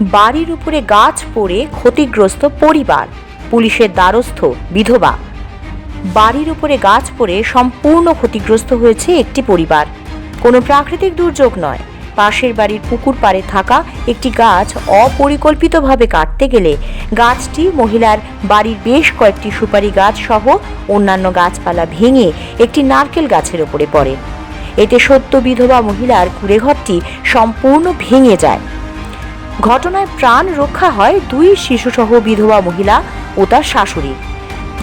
বাড়ির উপরে গাছ পড়ে ক্ষতিগ্রস্ত পরিবার, পুলিশের দ্বারস্থ বিধবা। বাড়ির উপরে গাছ পড়ে সম্পূর্ণ ক্ষতিগ্রস্ত হয়েছে একটি পরিবার। কোনো প্রাকৃতিক দুর্যোগ নয়। পাশের বাড়ির পুকুর পাড়ে থাকা একটি গাছ অপরিকল্পিতভাবে কাটতে গেলে গাছটি মহিলার বাড়ির বেশ কয়েকটি সুপারি গাছ সহ অন্যান্য গাছপালা ভেঙে একটি নারকেল গাছের ওপরে পড়ে। এতে সত্য বিধবা মহিলার কুড়েঘরটি সম্পূর্ণ ভেঙে যায়। ঘটনায় প্রাণ রক্ষা হয় দুই শিশুসহ বিধবা মহিলা ও তার শাশুড়ি।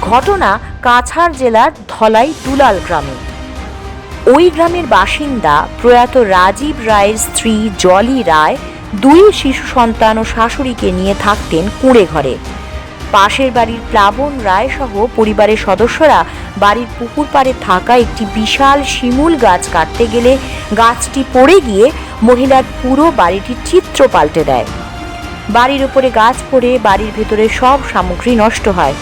ঘটনা কাছাড় জেলার ধলাই দুলাল গ্রামে। ওই গ্রামের বাসিন্দা প্রয়াত রাজীব রায়ের স্ত্রী জলি রায় দুই শিশু সন্তান ও শাশুড়িকে নিয়ে থাকতেন কুঁড়ে ঘরে। পাশের বাড়ির প্লাবন রায় সহ পরিবারের সদস্যরা বাড়ির পুকুর পাড়ে থাকা একটি বিশাল শিমুল গাছ কাটতে গেলে গাছটি পড়ে গিয়ে মহিলার পুরো বাড়িটির চিত্র পাল্টে দেয়। বাড়ির উপরে গাছ পড়ে বাড়ির ভেতরে সব সামগ্রী নষ্ট হয়।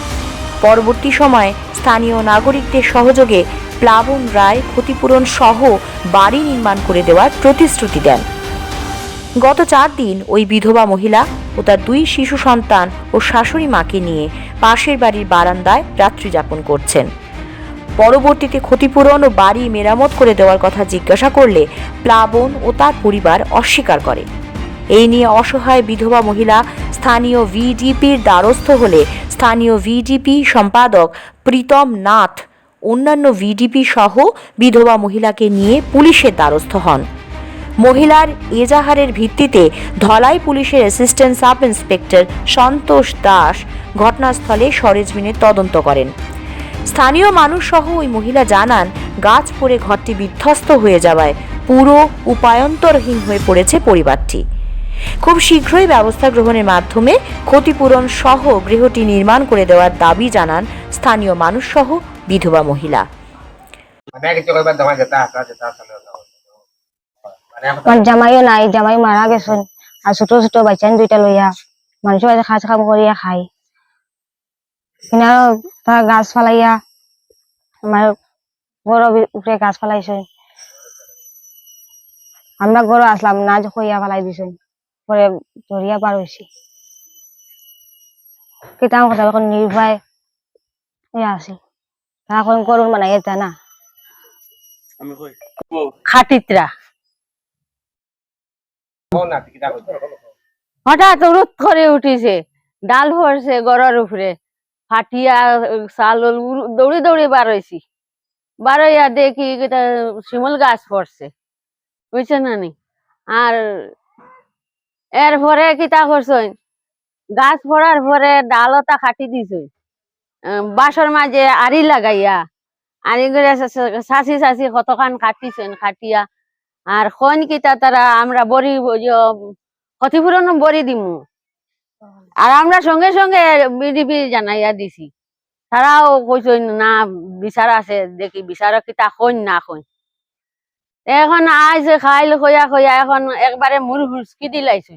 পরবর্তী সময়ে স্থানীয় নাগরিকদের সহযোগে প্লাবন রায় ক্ষতিপূরণ সহ বাড়ি নির্মাণ করে দেওয়ার প্রতিশ্রুতি দেন। গত চার দিন ওই বিধবা মহিলা ও তার দুই শিশু সন্তান ও শাশুড়ি মাকে নিয়ে পাশের বাড়ির বারান্দায় রাত্রি যাপন করছেন। পরবর্তীতে ক্ষতিপূরণ ও বাড়ি মেরামত করে দেওয়ার কথা জিজ্ঞাসা করলে প্লাবন ও তার পরিবার অস্বীকার করে। এই নিয়ে অসহায় বিধবা মহিলা স্থানীয় ভিডিপির দ্বারস্থ হলে স্থানীয় ভিডিপি সম্পাদক প্রীতম নাথ, অন্যান্য ভিডিপি সহ বিধবা মহিলাকে নিয়ে পুলিশের দ্বারস্থ হন। মহিলার এজাহারের ভিত্তিতে ধলাই পুলিশের assistant sub inspector Santosh Das ঘটনাস্থলে সরেজমিনে তদন্ত করেন। স্থানীয় মানুষ সহ ওই মহিলা জানান, গাছ পড়ে ঘরটি বিধ্বস্ত হয়ে যাওয়ায় পুরো উপায়ন্তরহীন হয়ে পড়েছে পরিবারটি। খুব শীঘ্রই ব্যবস্থা গ্রহণের মাধ্যমে ক্ষতিপূরণ সহ গৃহটি নির্মাণ করে দেওয়ার দাবি জানান স্থানীয় মানুষ সহ বিধবা মহিলা মানে কিছু কইবার দমা যেতা আসা যেতা চলে মানে আমার জামাইও নাই জামাই মারা গেছেন আর ছোট ছোট বাচ্চান দুইটা লইয়া বাড়িতে কাজ কাম করিয়া খাই কিনা তারা গাছ ফালাইয়া আমার বড় উপরে গাছ ফালাইছে আমরা গরু আসলাম না হইয়া ফালাই দিছেন পরে ধরিয়া পার হয়েছি কিতাম কথা এখন নির্ভয় হইয়া আছি তারা এখন করুন মানে এটা না খাটিত্রা হঠাৎ রোদ করে উঠিছে, ডাল ভরছে গড়ার উপরে ফাটিয়া চাল দৌড়ি দৌড়ি বার হয়েছি দেখি শিমল গাছ পড়ছে বুঝছে না নি? আর এরপরে কিতা করছেন? গাছ পড়ার পরে ডালতা খাটি দিছে বাসর মাঝে আড়ি লাগাইয়া, আড়ি করে সাসি সাসি কতখান কাটিছেন, কাটিয়া আর খন কিতা তারা আমরা বড়ি ক্ষতিপূরণ বড়ি দিমু। আর আমরা সঙ্গে সঙ্গে বিডিপি জানাইয়া দিছি। তারাও কইছেন না, বিচার আছে, দেখি বিচার কিতা কইন না কইন এখন আইস খাইল খইয়া খইয়া, এখন একবারে মূল হুসকি দিলাইছে।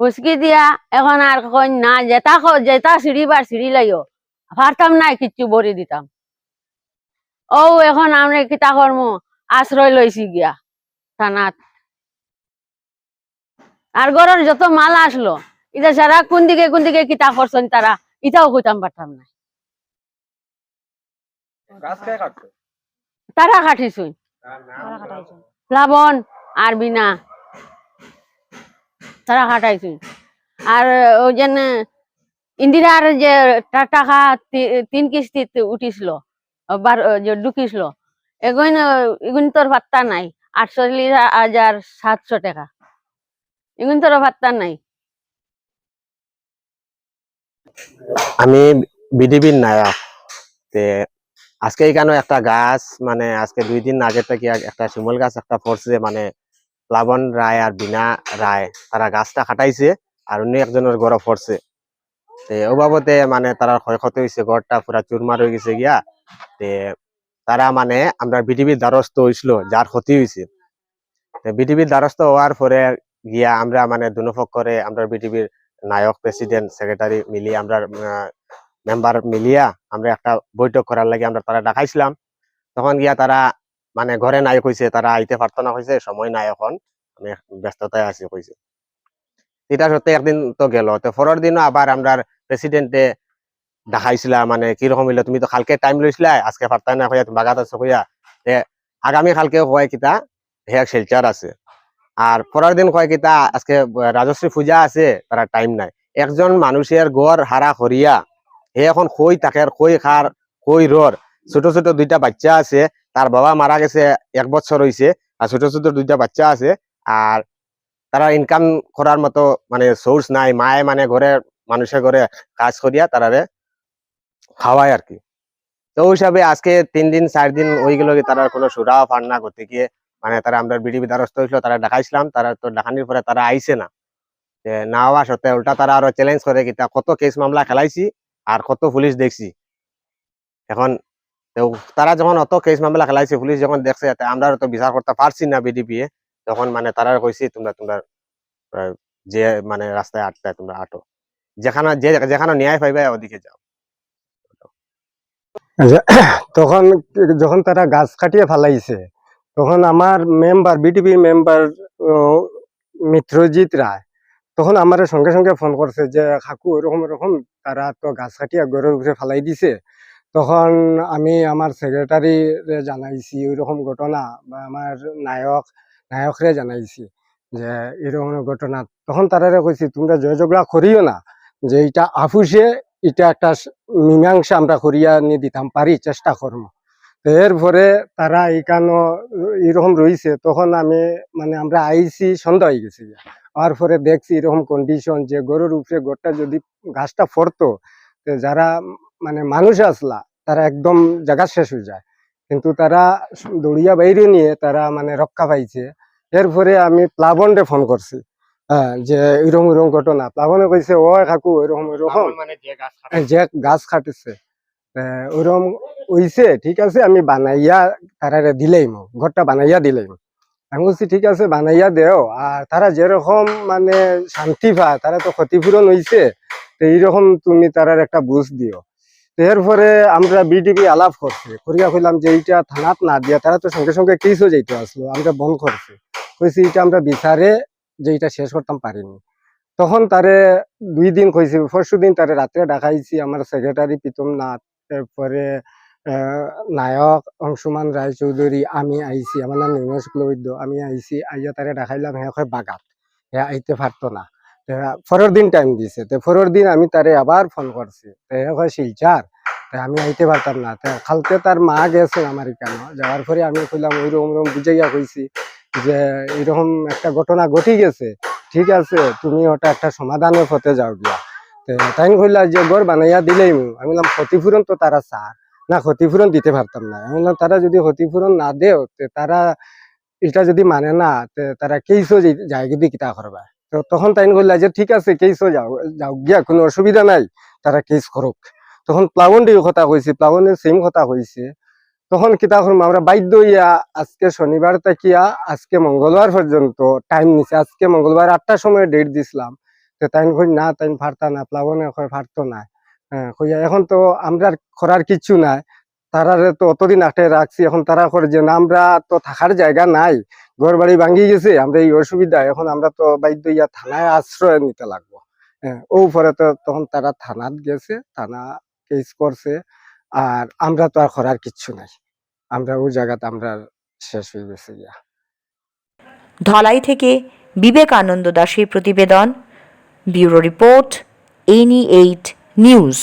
হুসকি দিয়া এখন আর কইন না যেটা যেটা সিঁড়িবার সিঁড়ি লাইও। পারতাম নাই কিচ্ছু বড়ি দিতাম। ও এখন আমরা কিতা কর্ম? আশ্রয় লইছি গিয়া থানাত। আর ঘরের যত মাল আসলো এটা সারা কোন দিকে কোন দিকে কিতা করছেন তারা এটাও কইতাম পারতাম না তারা কাটিছুন প্লাবন আর বিনা তারা কাটাইছুন আর ওই যেন ইন্দিরার যে টাকা তিন কিস্তিতে উঠিছিল বার ঢুকিছিল এগুন এগুন তোর ভাত্তা নাই। আটচল্লিশ হাজার সাতশো টাকা। এগুন তোর ভাত্তা নাই। আমি বিডিবির নায়ক। আজকে এখানে একটা গাছ মানে আজকে দুই দিন আগে থেকে এক- একটা শিমল গাছ একটা পড়ছে মানে প্লাবন রায় আর বিনা রায়, তারা গাছটা কাটাইছে আর অন্য একজনের গড় পড়ছে। তে বাবদে মানে তারা ক্ষয়ক্ষতি হয়েছে ঘরটা পুরা চুরমার হয়ে গেছে গিয়া। তে তারা মানে আমরা বিডিবির দ্বারস্থ হয়েছিল যার ক্ষতি হয়েছে বিডিবির দ্বারস্থ হওয়ার পরে গিয়া আমরা মানে দুপক্ষরে আমরা বিডিবির নায়ক, প্রেসিডেন্ট, সেক্রেটারি মিলিয়ে আমরা মেম্বার মিলিয়া আমরা একটা বৈঠক করার লাগে আমরা তারা ডাকাইছিলাম। তখন গিয়া তারা মানে ঘরে নাই কইছে তারা আইতে পারতো না কইছে সময় নাই এখন, আমি ব্যস্ততায় আছি কইছে। এটা সত্যি একদিন তো গেল, তো পরের দিনও আবার আমরা প্রেসিডেন্টে দেখাইছিলা মানে কীরকম হইল তুমি তো কালকে টাইম লইছিলা আজকে পারতাই না হইয়া বাগাত আছো হইয়া আগামী কালকে কয় কিতা, হে শিলচার আছে। আর পরের দিন কয় কিতা, আজকে রাজশ্রী পূজা আছে তারা টাইম নাই। একজন মানুষের গড় হারা করিয়া হে এখন কই তাকের কই খার কই রর ছোট ছোট দুইটা বাচ্চা আছে তার বাবা মারা গেছে, এক বছর হইছে আর ছোট ছোট দুইটা বাচ্চা আছে আর তারা ইনকাম করার মতো মানে সোর্স নাই, মায়ে মানে ঘরে মানুষের ঘরে কাজ করিয়া তারারে খাওয়ায় আর কি। তো ওই হিসাবে আজকে তিন দিন, চার দিন ওই গেল তারা কোনো সুরা ফার না করতে গিয়ে মানে তারা আমরা বিডিবি দ্বারস্থ হয়েছিল, তারা দেখাইছিলাম, তারা তো দেখানির পরে তারা আইছে না। যে না হওয়া সত্ত্বে উল্টা তারা আরও চ্যালেঞ্জ করে কিতা কত কেস মামলা খেলাইছি আর কত পুলিশ দেখছি। এখন তারা যখন অত কেস মামলা খেলাইছে, পুলিশ যখন দেখছে আমরা তো বিচার করতে পারছি না বিডিপি তখন মানে তারা কইছি, তোমরা তোমরা যে মানে রাস্তায় আটটায় তোমরা আটো। যেখানে, যে, যেখানে ন্যায় পাইবে ওদিকে যাও। তখন যখন তারা গাছ কাটিয়ে ফেলাইছে, তখন আমার member BTP member Mitrajit Roy, তখন আমার সঙ্গে সঙ্গে ফোন করছে যে, কাকু, এরকম এরকম, তারা তো গাছ কাটিয়া গড়ের উপরে ফেলাই দিছে। তখন আমি আমার সেক্রেটারি জানাইছি, ওইরকম ঘটনা। বা আমার নায়ক, নায়করে জানাইছি যে, এরকম ঘটনা। তখন তারা কইছি, তোমরা জয় ঝগড়া করিও না, যে এটা আফুসে এটা একটা মীমাংসা আমরা করিয়া নিয়ে দিতাম, পারি, চেষ্টা করব এরপরে তারা এইখানো এরকম রয়েছে তখন আমি মানে আমরা আইসি সন্ধ্যা হয়ে গেছি আর পরে দেখছি এরকম কন্ডিশন যে গরুর উপরে গোটা যদি গাছটা পড়তো তো যারা মানে মানুষ আসলা, তারা একদম জায়গা শেষ হয়ে যায়। কিন্তু তারা দড়িয়া বাইরে নিয়ে তারা মানে রক্ষা পাইছে। এরপরে আমি প্লাবনরে ফোন করছি। হ্যাঁ যে এরকম এরকম ঘটনা। প্লাবনে কইছে ও কাকু এরকম এরকম। মানে যে গাছ কাটিছে। ওরম হইছে ঠিক আছে আমি বানাইয়া তারারে দিলেইম। ঘরটা বানাইয়া দিলেইম। আমি বলছি ঠিক আছে বানাইয়া দেও। আর তারা যেরকম মানে শান্তি পায় তারা তো ক্ষতিপূরণ হইছে তো এইরকম তুমি তারার একটা বুঝ দিও। এরপরে আমরা বিডিপি আলাপ করছি। করিয়া কইলাম যে এইটা থানাত না দিয়া তারা তো সঙ্গে সঙ্গে কেসও যাইতে আসলো আমরা বন্ধ করছি। কইছি এটা আমরা বিচারে যে এটা শেষ করতাম পারিনি। তখন তারে দুই দিন কইছি পরশু দিন তারে রাত্রে ডাকাইছি আমার সেক্রেটারি প্রীতম নাথ তারপরে আহ, নায়ক অংশুমান রায় চৌধুরী আমি আইছি আমার নাম নিমেশ বৈদ্য আমি আইছি আইয়া তারে ডাকাইলাম হে কয় বাগাত হে আইতে পারতো না। তে পরের দিন টাইম দিছে তে পরের দিন আমি তারে আবার ফোন করছি তে হে কয় শিলচার আমি আইতে পারতাম না কালকে তার মা গেছে আমার এখানে যাওয়ার পরে আমি কইলাম ওইরকম ওরকম বুঝাইয়া কইছি যে এরকম একটা ঘটনা ঘটি গেছে, ঠিক আছে, তুমি ওটা একটা সমাধানের পথে যাও গিয়া। তাই কইলা যে ঘর বানাইয়া দিলেই মু। আমি বললাম, ক্ষতিপূরণ তো তারা চার না, ক্ষতিপূরণ দিতে পারতাম না। আমি বললাম, তারা যদি ক্ষতিপূরণ না দেও তারা এটা যদি মানে না তারা কেইসো যায় যদি কিতা করবা? তো তখন তাই কইলা যে, ঠিক আছে কেইসো যাও যাও গিয়া, কোনো অসুবিধা নাই, তারা কেস করুক। তখন প্লাবন কথা কইছে, প্লাবনের সেম কথা কইছে। তখন কিতা করব আমরা বাধ্য হইয়া আজকে শনিবার তাকিয়া, আজকে মঙ্গলবার পর্যন্ত টাইম নিছে। আজকে মঙ্গলবার আটটার সময় ডেট দিছিলাম। তো তাই কই, না তাই ফারতা না, প্লাবনে ফারতো না। হ্যাঁ এখন তো আমরা করার কিচ্ছু নাই। তারারে তো অতদিন আটে রাখছি। এখন তারা করে যে, না, আমরা তো থাকার জায়গা নাই। ঘর বাড়ি ভাঙ্গি গেছে, আমরা এই অসুবিধা এখন আমরা তো বাধ্য ইয়া থানায় আশ্রয় নিতে লাগবো। হ্যাঁ ও পরে তো তখন তারা থানাত গেছে, থানা কেস করছে। আর আমরা তো আর করার কিচ্ছু নাই। আমরা ওই জায়গাতে আমরা শেষ হয়ে গেছে গিয়া। ধলাই থেকে বিবেকানন্দ দাসের প্রতিবেদন, bureau report, any eight news.